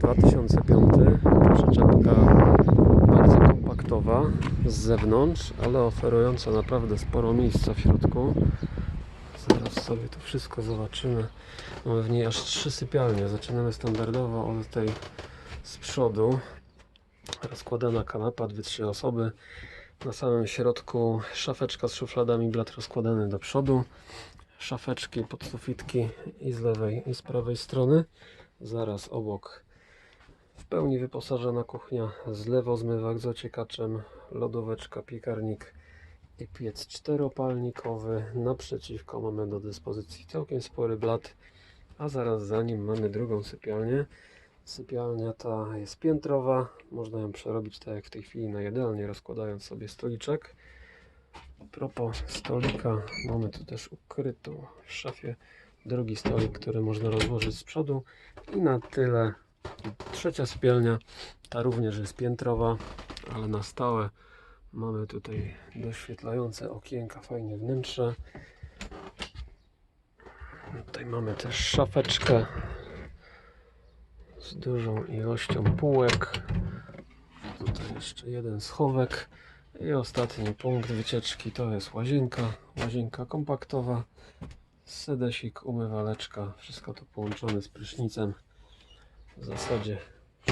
2005. Przyczepka bardzo kompaktowa z zewnątrz, ale oferująca naprawdę sporo miejsca w środku. Zaraz sobie to wszystko zobaczymy. Mamy w niej aż trzy sypialnie. Zaczynamy standardowo od tej z przodu. Rozkładana kanapa, dwie, trzy osoby. Na samym środku szafeczka z szufladami, blat rozkładany do przodu. Szafeczki, podsufitki i z lewej i z prawej strony. Zaraz obok pełni wyposażona kuchnia z lewozmywak z ociekaczem, lodóweczka, piekarnik i piec czteropalnikowy. Naprzeciwko mamy do dyspozycji całkiem spory blat, a zaraz za nim mamy drugą sypialnię. Sypialnia ta jest piętrowa, można ją przerobić tak jak w tej chwili na jadalnię, rozkładając sobie stoliczek. A propos stolika, mamy tu też ukrytą w szafie drugi stolik, który można rozłożyć z przodu i na tyle trzecia sypialnia, ta również jest piętrowa, ale na stałe mamy tutaj doświetlające okienka, fajnie wnętrze. Tutaj mamy też szafeczkę z dużą ilością półek. Tutaj jeszcze jeden schowek. I ostatni punkt wycieczki to jest łazienka. Łazienka kompaktowa. Sedesik, umywaleczka. Wszystko to połączone z prysznicem. W zasadzie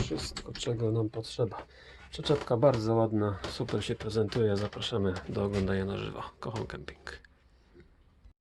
wszystko czego nam potrzeba. Przyczepka bardzo ładna, super się prezentuje. Zapraszamy do oglądania na żywo. Kocham kemping.